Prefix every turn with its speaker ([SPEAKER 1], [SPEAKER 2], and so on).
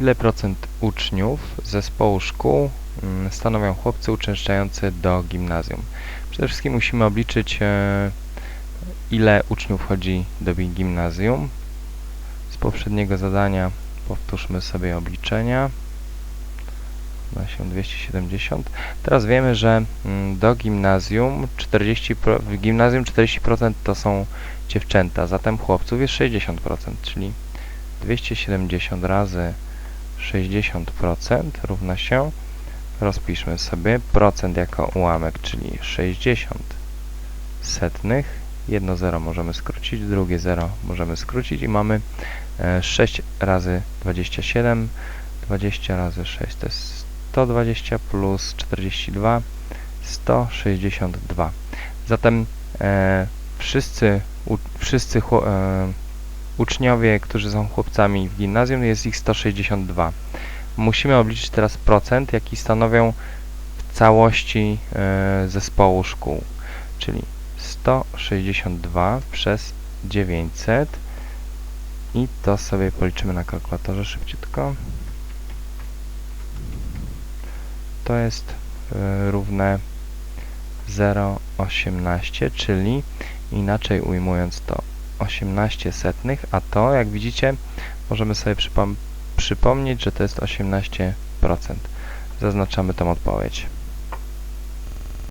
[SPEAKER 1] Ile procent uczniów zespołu szkół mm, stanowią chłopcy uczęszczający do gimnazjum? Przede wszystkim musimy obliczyć, e, ile uczniów chodzi do gimnazjum. Z poprzedniego zadania powtórzmy sobie obliczenia. Da się 270. Teraz wiemy, że mm, do gimnazjum 40%, pro- w gimnazjum 40% to są dziewczęta, zatem chłopców jest 60%, czyli 270 razy 60% równa się, rozpiszmy sobie, procent jako ułamek, czyli 60 setnych, jedno 0 możemy skrócić, drugie 0 możemy skrócić i mamy e, 6 razy 27, 20 razy 6 to jest 120 plus 42, 162. Zatem e, wszyscy, u, wszyscy e, uczniowie, którzy są chłopcami w gimnazjum, jest ich 162. Musimy obliczyć teraz procent, jaki stanowią w całości e, zespołu szkół, czyli 162 przez 900 i to sobie policzymy na kalkulatorze szybciutko. To jest e, równe 0,18, czyli inaczej ujmując to 18 setnych, a to jak widzicie możemy sobie przypom przypomnieć, że to jest 18%. Zaznaczamy tą odpowiedź.